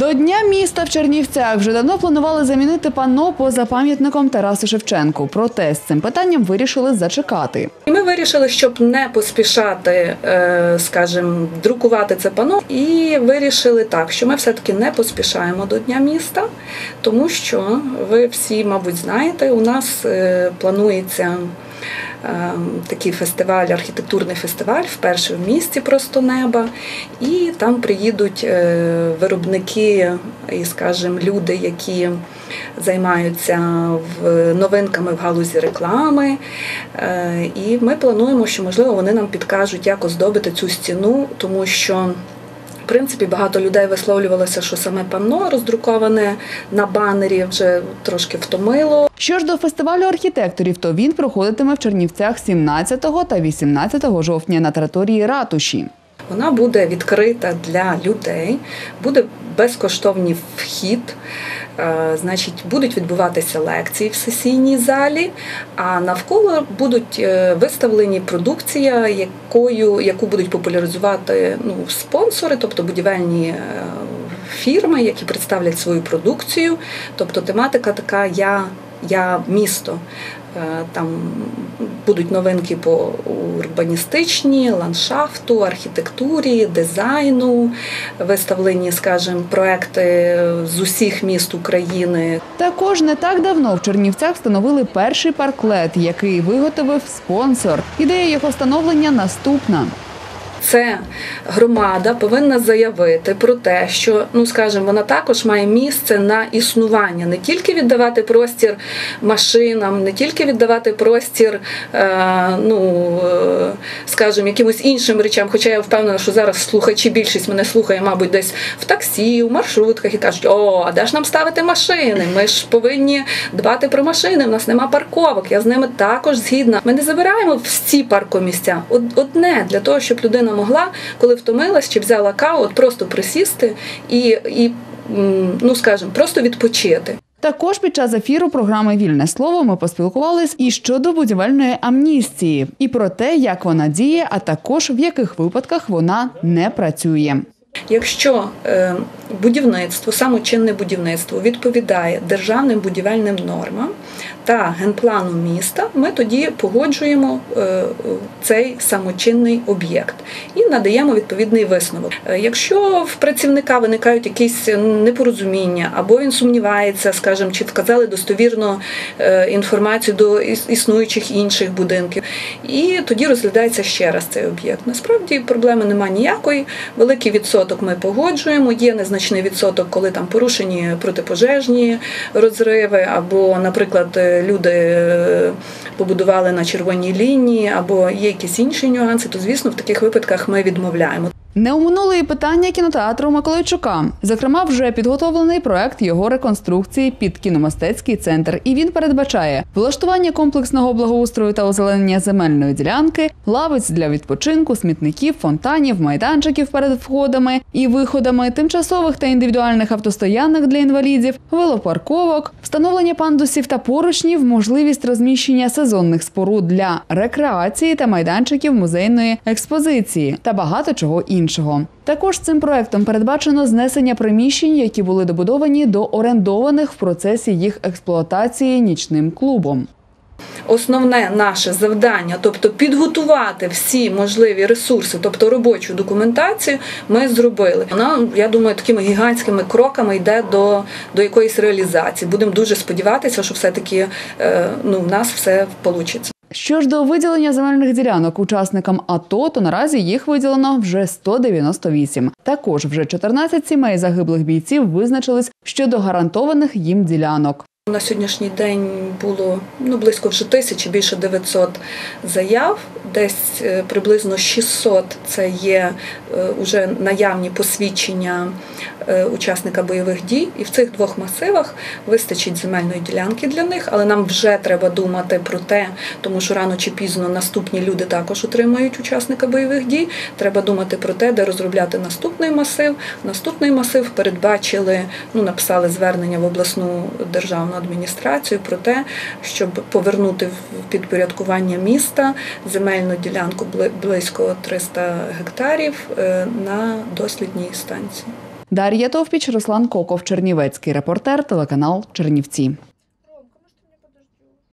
До Дня міста в Чернівцях вже давно планували замінити панно поза пам'ятником Тарасу Шевченку. Проте з цим питанням вирішили зачекати. Ми вирішили, щоб не поспішати, е, скажімо, друкувати це пано, і вирішили так, що ми все-таки не поспішаємо до Дня міста, тому що ви всі, мабуть, знаєте, у нас е, планується. Е, Такий фестиваль, архітектурний фестиваль, вперше в місті просто неба. І там приїдуть е, виробники і, скажімо, люди, які займаються новинками в галузі реклами. Е, І ми плануємо, що можливо вони нам підкажуть, як оздобити цю стіну, тому що. Принципі, багато людей висловлювалося, що саме панно роздруковане на банері вже трошки втомило. Що ж до фестивалю архітекторів, то він проходитиме в Чернівцях 17 та 18 жовтня на території ратуші. Вона буде відкрита для людей, буде безкоштовний вхід. Е, Значить, будуть відбуватися лекції в сесійній залі, а навколо будуть е, виставлені продукція, якою яку будуть популяризувати ну, спонсори, тобто будівельні е, фірми, які представлять свою продукцію. Тобто тематика така Я, я місто. Е, Там будуть новинки по урбаністичній, ландшафту, архітектурі, дизайну, виставлені, скажімо, проекти з усіх міст України. Також не так давно в Чернівцях встановили перший парклет, який виготовив спонсор. Ідея його встановлення наступна. Це громада повинна заявити про те, що ну скажімо, вона також має місце на існування, не тільки віддавати простір машинам, не тільки віддавати простір, е, ну е, скажімо, якимось іншим речам. Хоча я впевнена, що зараз слухачі більшість мене слухає, мабуть, десь в таксі, в маршрутках і кажуть, о, а де ж нам ставити машини? Ми ж повинні дбати про машини. У нас нема парковок. Я з ними також згідна. Ми не забираємо всі паркомісця. Од- Одне для того, щоб людина могла, коли втомилась чи взяла каву, просто присісти і, і ну скажімо, просто відпочити. Також під час ефіру програми Вільне слово ми поспілкувались і щодо будівельної амністії, і про те, як вона діє, а також в яких випадках вона не працює. Якщо е, будівництво, самочинне будівництво відповідає державним будівельним нормам та генплану міста, ми тоді погоджуємо е, цей самочинний об'єкт і надаємо відповідний висновок. Е, Якщо в працівника виникають якісь непорозуміння, або він сумнівається, скажімо, чи вказали достовірно е, інформацію до існуючих інших будинків, і тоді розглядається ще раз цей об'єкт. Насправді проблеми немає ніякої. Великий відсоток ми погоджуємо. Є незначний відсоток, коли там порушені протипожежні розриви, або, наприклад, е, люди е, побудували на червоній лінії, або є якісь інші нюанси, то звісно в таких випадках ми відмовляємо. Не оминули і питання кінотеатру Миколайчука. Зокрема, вже підготовлений проект його реконструкції під кіномистецький центр, і він передбачає влаштування комплексного благоустрою та озеленення земельної ділянки, лавиць для відпочинку, смітників, фонтанів, майданчиків перед входами і виходами, тимчасових та індивідуальних автостоянок для інвалідів, велопарковок, встановлення пандусів та поручнів, можливість розміщення сезонних споруд для рекреації та майданчиків музейної експозиції та багато чого іншого. Також цим проектом передбачено знесення приміщень, які були добудовані до орендованих в процесі їх експлуатації нічним клубом. Основне наше завдання, тобто підготувати всі можливі ресурси, тобто робочу документацію, ми зробили. Вона, я думаю, такими гігантськими кроками йде до, до якоїсь реалізації. Будемо дуже сподіватися, що все-таки е, ну, в нас все вийде. Що ж до виділення земельних ділянок учасникам АТО, то наразі їх виділено вже 198. Також вже 14 сімей загиблих бійців визначились щодо гарантованих їм ділянок. На сьогоднішній день було ну, близько вже тисячі, більше 900 заяв. Десь е, приблизно 600 – це є е, уже наявні посвідчення е, учасника бойових дій. І в цих двох масивах вистачить земельної ділянки для них, але нам вже треба думати про те, тому що рано чи пізно наступні люди також отримають учасника бойових дій. Треба думати про те, де розробляти наступний масив. Наступний масив передбачили, ну написали звернення в обласну державну адміністрацію про те, щоб повернути в підпорядкування міста земельну ділянку бли- близько 300 гектарів е, на дослідній станції. Дар'я Товпіч, Руслан Коков, Чернівецький репортер, телеканал Чернівці.